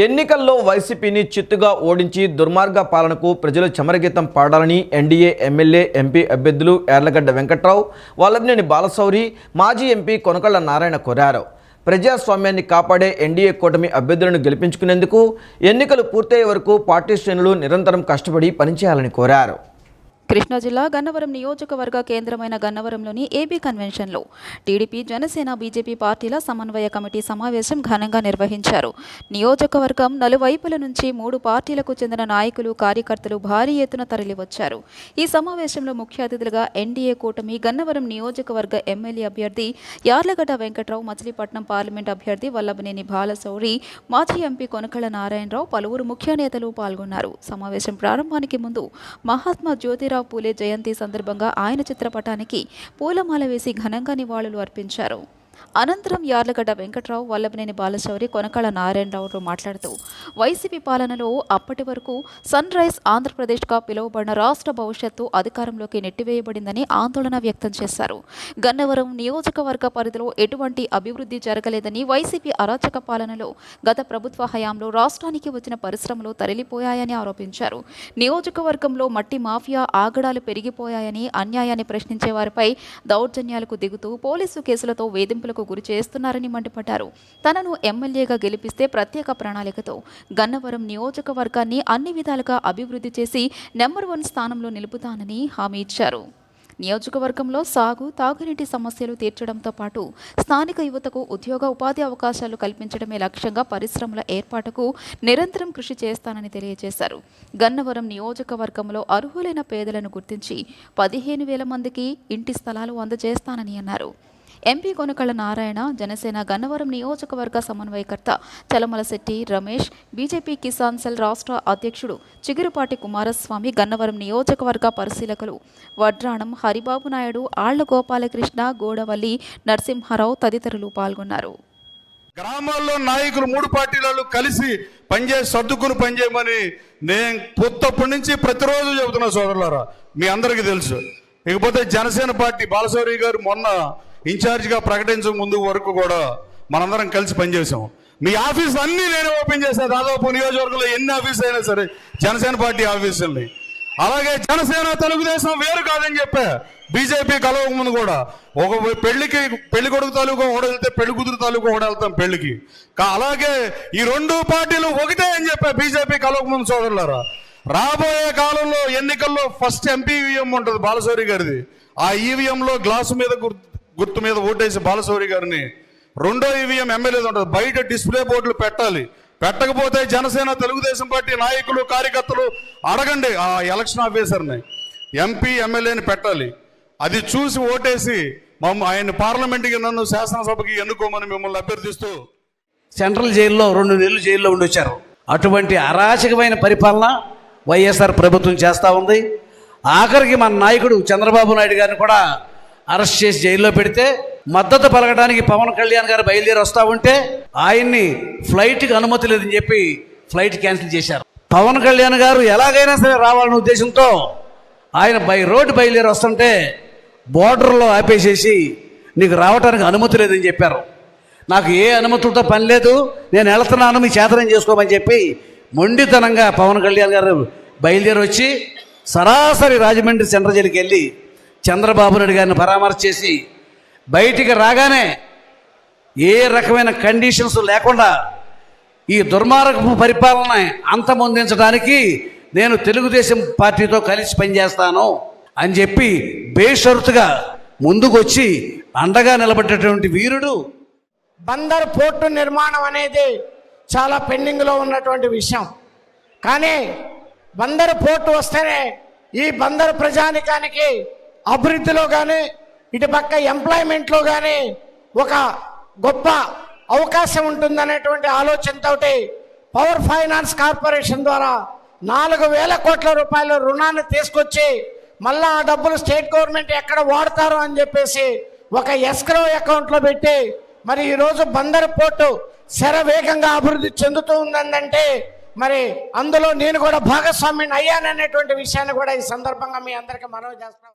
ఎన్నికల్లో వైసీపీని చిత్తుగా ఓడించి దుర్మార్గ పాలనకు ప్రజలు చమరగీతం పాడాలని ఎన్డీఏ ఎమ్మెల్యే ఎంపీ అభ్యర్థులు ఎర్లగడ్డ వెంకట్రావు వల్లభనేని బాలశౌరి మాజీ ఎంపీ కొనకళ్ళ నారాయణ కోరారు. ప్రజాస్వామ్యాన్ని కాపాడే ఎన్డీఏ కూటమి అభ్యర్థులను గెలిపించుకునేందుకు ఎన్నికలు పూర్తయ్యే వరకు పార్టీ శ్రేణులు నిరంతరం కష్టపడి పనిచేయాలని కోరారు. కృష్ణా జిల్లా గన్నవరం నియోజకవర్గ కేంద్రమైన గన్నవరంలోని ఏపీ కన్వెన్షన్లో టీడీపీ జనసేన బీజేపీ పార్టీల సమన్వయ కమిటీ సమావేశం ఘనంగా నిర్వహించారు. నియోజకవర్గం నలువైపుల నుంచి మూడు పార్టీలకు చెందిన నాయకులు కార్యకర్తలు భారీ ఎత్తున తరలివచ్చారు. ఈ సమావేశంలో ముఖ్య అతిథులుగా ఎన్డీఏ కూటమి గన్నవరం నియోజకవర్గ ఎమ్మెల్యే అభ్యర్థి యార్లగడ్డ వెంకట్రావు మచిలీపట్నం పార్లమెంట్ అభ్యర్థి వల్లభనేని బాలశౌరి మాజీ ఎంపీ కొనకళ్ళ నారాయణరావు పలువురు ముఖ్య నేతలు పాల్గొన్నారు. సమావేశం ప్రారంభానికి ముందు మహాత్మా జ్యోతిరావు పూలే జయంతి సందర్భంగా ఆయన చిత్రపటానికి పూలమాల వేసి ఘనంగా నివాళులు అర్పించారు. అనంతరం యార్లగడ్డ వెంకట్రావు వల్లభనేని బాలశౌరి కొనకళ నారాయణరావు మాట్లాడుతూ వైసీపీ పాలనలో అప్పటి వరకు సన్ రైజ్ ఆంధ్రప్రదేశ్గా పిలువబడిన రాష్ట్ర భవిష్యత్తు అధికారంలోకి నెట్టివేయబడిందని ఆందోళన వ్యక్తం చేశారు. గన్నవరం నియోజకవర్గ పరిధిలో ఎటువంటి అభివృద్ధి జరగలేదని వైసీపీ అరాచక పాలనలో గత ప్రభుత్వ హయాంలో రాష్ట్రానికి వచ్చిన పరిశ్రమలు తరలిపోయాయని ఆరోపించారు. నియోజకవర్గంలో మట్టి మాఫియా ఆగడాలు పెరిగిపోయాయని అన్యాయాన్ని ప్రశ్నించే వారిపై దౌర్జన్యాలకు దిగుతూ పోలీసు కేసులతో వేధింపులకు గురి చేస్తున్నారని మండిపడ్డారు. తనను ఎమ్మెల్యేగా గెలిపిస్తే ప్రత్యేక ప్రణాళికతో గన్నవరం నియోజకవర్గాన్ని అన్ని విధాలుగా అభివృద్ధి చేసి నెంబర్ వన్ స్థానంలో నిలుపుతానని హామీ ఇచ్చారు. నియోజకవర్గంలో సాగు తాగునీటి సమస్యలు తీర్చడంతో పాటు స్థానిక యువతకు ఉద్యోగ ఉపాధి అవకాశాలు కల్పించడమే లక్ష్యంగా పరిశ్రమల ఏర్పాటుకు నిరంతరం కృషి చేస్తానని తెలియజేశారు. గన్నవరం నియోజకవర్గంలో అర్హులైన పేదలను గుర్తించి పదిహేను వేల మందికి ఇంటి స్థలాలు అందజేస్తానని అన్నారు. ఎంపీ కొనకళ్ళ నారాయణ జనసేన గన్నవరం నియోజకవర్గ సమన్వయకర్త చలమలశెట్టి రమేష్ బీజేపీ కిసాన్ సెల్ రాష్ట్ర అధ్యక్షుడు చిగురుపాటి కుమారస్వామి గన్నవరం నియోజకవర్గ పరిశీలకులు వడ్రాణం హరిబాబు నాయుడు ఆళ్ళ గోపాలకృష్ణ గోడవల్లి నరసింహారావు తదితరులు పాల్గొన్నారు. గ్రామాల్లో నాయకులు మూడు పార్టీలలో కలిసి పనిచేసి సర్దుకుని పనిచేయమని నేను పొత్తప్పటి నుంచి ప్రతిరోజు చెబుతున్నా సోదరులారా మీ అందరికీ తెలుసు. ఇకపోతే జనసేన పార్టీ బాలశౌరి గారు మొన్న ఇన్ఛార్జిగా ప్రకటించక ముందు వరకు కూడా మనందరం కలిసి పనిచేసాం మీ ఆఫీస్ అన్నీ నేను ఓపెన్ చేశాను దాదాపు నియోజకవర్గంలో ఎన్ని ఆఫీస్ అయినా సరే జనసేన పార్టీ ఆఫీసుల్ని. అలాగే జనసేన తెలుగుదేశం వేరు కాదని చెప్పా. బీజేపీ కలవక ముందు కూడా. ఒక పెళ్ళికి పెళ్ళి కొడుకు తాలూకా ఒకడు వెళ్తే పెళ్ళి కూతురు తాలూకా ఒకడు వెళ్తాం పెళ్ళికి. అలాగే ఈ రెండు పార్టీలు ఒకటే అని చెప్పా బీజేపీ కలవక ముందు సోదరులారా. రాబోయే కాలంలో ఎన్నికల్లో ఫస్ట్ ఎంపీ ఈవీఎం ఉంటుంది బాలశౌరి గారిది. ఆ ఈవీఎంలో గ్లాసు మీద గుర్తు మీద ఓటేసి బాలశౌరి గారిని. రెండో ఈవీఎం ఎమ్మెల్యేది ఉంటుంది బయట డిస్ప్లే బోర్డులు పెట్టాలి. పెట్టకపోతే జనసేన తెలుగుదేశం పార్టీ నాయకులు కార్యకర్తలు అడగండి ఆ ఎలక్షన్ ఆఫీసర్ని. ఎంపీ ఎమ్మెల్యేని పెట్టాలి. అది చూసి ఓటేసి మమ్మ ఆయన పార్లమెంట్కి నన్ను శాసనసభకి ఎన్నుకోమని మిమ్మల్ని అభ్యర్థిస్తూ సెంట్రల్ జైల్లో రెండు నెలలు జైల్లో ఉండొచ్చారు. అటువంటి అరాచకమైన పరిపాలన వైఎస్ఆర్ ప్రభుత్వం చేస్తూ ఉంది. ఆఖరికి మన నాయకుడు చంద్రబాబు నాయుడు గారిని కూడా అరెస్ట్ చేసి జైల్లో పెడితే మద్దతు పలకడానికి పవన్ కళ్యాణ్ గారు బయలుదేరి వస్తూ ఉంటే ఆయన్ని ఫ్లైట్కి అనుమతి లేదని చెప్పి ఫ్లైట్ క్యాన్సిల్ చేశారు. పవన్ కళ్యాణ్ గారు ఎలాగైనా సరే రావాలనే ఉద్దేశంతో ఆయన బై రోడ్డు బయలుదేరి వస్తుంటే బోర్డర్లో ఆపేసేసి నీకు రావడానికి అనుమతి లేదని చెప్పారు. నాకు ఏ అనుమతులతో పని లేదు నేను వెళ్తున్నాను మీ చేతనం చేసుకోమని చెప్పి మొండితనంగా పవన్ కళ్యాణ్ గారు బయలుదేరి వచ్చి సరాసరి రాజమండ్రి సెంట్రల్ జైలుకి వెళ్ళి చంద్రబాబు నాయుడు గారిని పరామర్శ చేసి బయటికి రాగానే ఏ రకమైన కండిషన్స్ లేకుండా ఈ దుర్మార్గపు పరిపాలన అంతమొందించడానికి నేను తెలుగుదేశం పార్టీతో కలిసి పనిచేస్తాను అని చెప్పి బేషరతుగా ముందుకొచ్చి అండగా నిలబడ్డటువంటి వీరుడు బందర్ పోర్టు నిర్మాణం అనేది చాలా పెండింగ్లో ఉన్నటువంటి విషయం. కానీ బందర్ పోర్టు వస్తేనే ఈ బందర్ ప్రజానికానికి అభివృద్ధిలో కానీ ఇటుపక్క ఎంప్లాయ్మెంట్లో కానీ ఒక గొప్ప అవకాశం ఉంటుందనేటువంటి ఆలోచనతోటి పవర్ ఫైనాన్స్ కార్పొరేషన్ ద్వారా నాలుగు వేల కోట్ల రూపాయల రుణాన్ని తీసుకొచ్చి మళ్ళా ఆ డబ్బులు స్టేట్ గవర్నమెంట్ ఎక్కడ వాడతారు అని చెప్పేసి ఒక ఎస్క్రో అకౌంట్లో పెట్టి మరి ఈరోజు బందర్ పోర్టు శరవేగంగా అభివృద్ధి చెందుతూ ఉందంటే మరి అందులో నేను కూడా భాగస్వామిని అయ్యాననేటువంటి విషయాన్ని కూడా ఈ సందర్భంగా మీ అందరికీ మనవి చేస్తాను